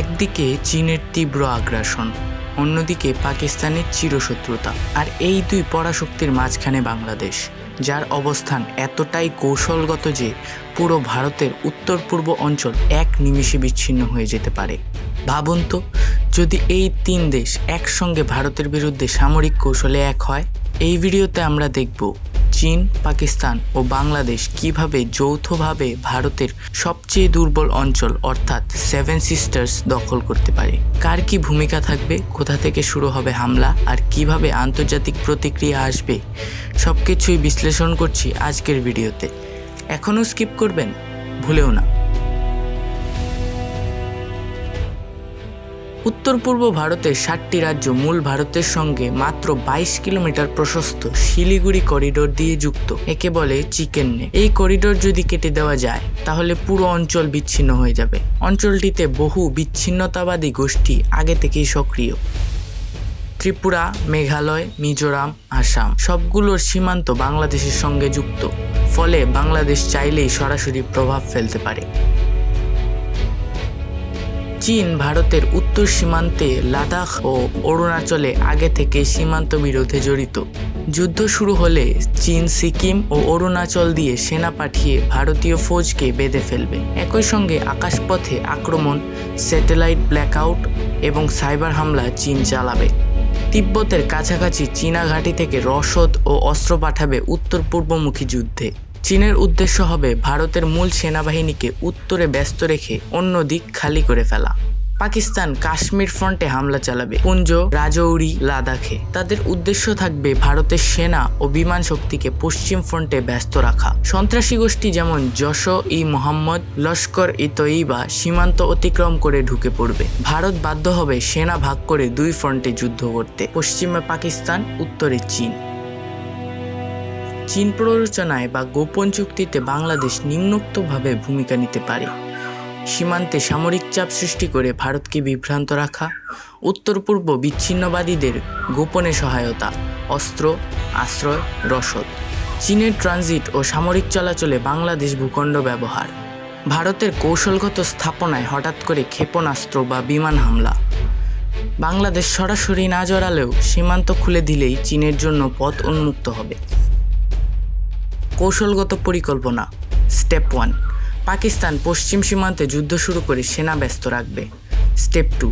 একদিকে চীনের তীব্র আগ্রাসন, অন্যদিকে পাকিস্তানের চিরশত্রুতা আর এই দুই পরাশক্তির মাঝখানে বাংলাদেশ, যার অবস্থান এতটাই কৌশলগত যে পুরো ভারতের উত্তর পূর্ব অঞ্চল এক নিমিষে বিচ্ছিন্ন হয়ে যেতে পারে। ভাবুন তো, যদি এই তিন দেশ একসঙ্গে ভারতের বিরুদ্ধে সামরিক কৌশলে এক হয়, এই ভিডিওতে আমরা দেখব চীন, পাকিস্তান ও বাংলাদেশ কীভাবে যৌথভাবে ভারতের সবচেয়ে দুর্বল অঞ্চল, অর্থাৎ সেভেন সিস্টার্স দখল করতে পারে? কার কি ভূমিকা থাকবে? কোথা থেকে শুরু হবে হামলা? আর কীভাবে আন্তর্জাতিক প্রতিক্রিয়া আসবে? সব কিছুই বিশ্লেষণ করছি আজকের ভিডিওতে। এখনও স্কিপ করবেন? ভুলেও না। উত্তর পূর্ব ভারতের ষাটটি রাজ্য মূল ভারতের সঙ্গে মাত্র বাইশ কিলোমিটার প্রশস্ত শিলিগুড়ি করিডোর দিয়ে যুক্ত। একে বলে চিকেন নে এই করিডোর যদি কেটে দেওয়া যায়, তাহলে পুরো অঞ্চল বিচ্ছিন্ন হয়ে যাবে। অঞ্চলটিতে বহু বিচ্ছিন্নতাবাদী গোষ্ঠী আগে থেকেই সক্রিয়। ত্রিপুরা, মেঘালয়, মিজোরাম, আসাম সবগুলোর সীমান্ত বাংলাদেশের সঙ্গে যুক্ত। ফলে বাংলাদেশ চাইলেই সরাসরি প্রভাব ফেলতে পারে। চীন, ভারতের উত্তর সীমান্তে লাদাখ ও অরুণাচলে আগে থেকে সীমান্ত বিরোধে জড়িত। যুদ্ধ শুরু হলে চীন, সিকিম ও অরুণাচল দিয়ে সেনা পাঠিয়ে ভারতীয় ফৌজকে বেঁধে ফেলবে। একই সঙ্গে আকাশপথে আক্রমণ, স্যাটেলাইট ব্ল্যাকআউট এবং সাইবার হামলা চীন চালাবে। তিব্বতের কাছাকাছি চীনা ঘাঁটি থেকে রসদ ও অস্ত্র পাঠাবে উত্তর পূর্বমুখী যুদ্ধে। চীনের উদ্দেশ্য হবে ভারতের মূল সেনাবাহিনীকে উত্তরে ব্যস্ত রেখে অন্য দিক খালি করে ফেলা। পাকিস্তান কাশ্মীর ফ্রন্টে হামলা চালাবে। পুঞ্জ, রাজৌরি, লাদাখে। তাদের উদ্দেশ্য থাকবে ভারতের সেনা ও বিমান শক্তিকে পশ্চিম ফ্রন্টে ব্যস্ত রাখা। সন্ত্রাসী গোষ্ঠী যেমন যশ ই মোহাম্মদ, লস্কর ই তৈবা সীমান্ত অতিক্রম করে ঢুকে পড়বে। ভারত বাধ্য হবে সেনা ভাগ করে দুই ফ্রন্টে যুদ্ধ করতে। পশ্চিমে পাকিস্তান, উত্তরে চীন। চীন প্ররোচনায় বা গোপন চুক্তিতে বাংলাদেশ নিম্নোক্তভাবে ভূমিকা নিতে পারে। সীমান্তে সামরিক চাপ সৃষ্টি করে ভারতকে বিভ্রান্ত রাখা উত্তর পূর্ব বিচ্ছিন্নবাদীদের গোপনে সহায়তা, অস্ত্র, আশ্রয়, রসদ। চীনের ট্রানজিট ও সামরিক চলাচলে বাংলাদেশ ভূখণ্ড ব্যবহার। ভারতের কৌশলগত স্থাপনায় হঠাৎ করে ক্ষেপণাস্ত্র বা বিমান হামলা। বাংলাদেশ সরাসরি না জড়ালেও সীমান্ত খুলে দিলেই চীনের জন্য পথ উন্মুক্ত হবে। কৌশলগত পরিকল্পনা। স্টেপ ওয়ান পাকিস্তান পশ্চিম সীমান্তে যুদ্ধ শুরু করে সেনা ব্যস্ত রাখবে। স্টেপ টু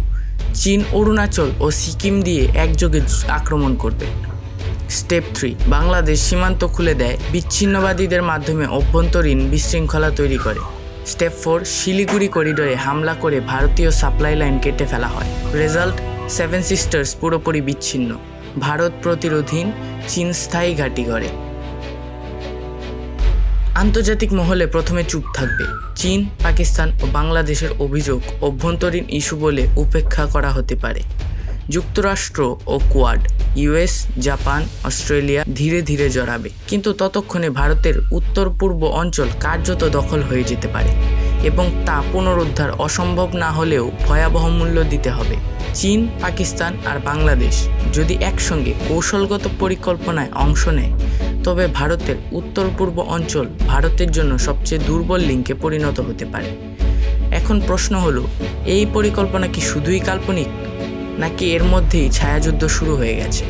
চীন, অরুণাচল ও সিকিম দিয়ে একযোগে আক্রমণ করবে। স্টেপ থ্রি বাংলাদেশ সীমান্ত খুলে দেয়, বিচ্ছিন্নবাদীদের মাধ্যমে অভ্যন্তরীণ বিশৃঙ্খলা তৈরি করে। স্টেপ ফোর শিলিগুড়ি করিডোরে হামলা করে ভারতীয় সাপ্লাই লাইন কেটে ফেলা হয়। রেজাল্ট সেভেন সিস্টার্স পুরোপুরি বিচ্ছিন্ন। ভারত প্রতিরোধীন, চীন স্থায়ী ঘাঁটি গড়ে। আন্তর্জাতিক মহলে প্রথমে চুপ থাকবে। চীন, পাকিস্তান ও বাংলাদেশের অভিযোগ অভ্যন্তরীণ ইস্যু বলে উপেক্ষা করা হতে পারে। যুক্তরাষ্ট্র ও কোয়াড ইউএস জাপান, অস্ট্রেলিয়া ধীরে ধীরে জড়াবে। কিন্তু ততক্ষণে ভারতের উত্তর পূর্ব অঞ্চল কার্যত দখল হয়ে যেতে পারে এবং তা পুনরুদ্ধার অসম্ভব না হলেও ভয়াবহ মূল্য দিতে হবে। চীন, পাকিস্তান আর বাংলাদেশ যদি একসঙ্গে কৌশলগত পরিকল্পনায় অংশ নেয় তবে ভারতের উত্তর পূর্ব অঞ্চল ভারতের জন্য সবচেয়ে দুর্বল লিঙ্কে পরিণত হতে পারে। এখন প্রশ্ন হলো, এই পরিকল্পনা কি শুধুই কাল্পনিক, নাকি এর মধ্যেই ছায়াযুদ্ধ শুরু হয়ে গেছে?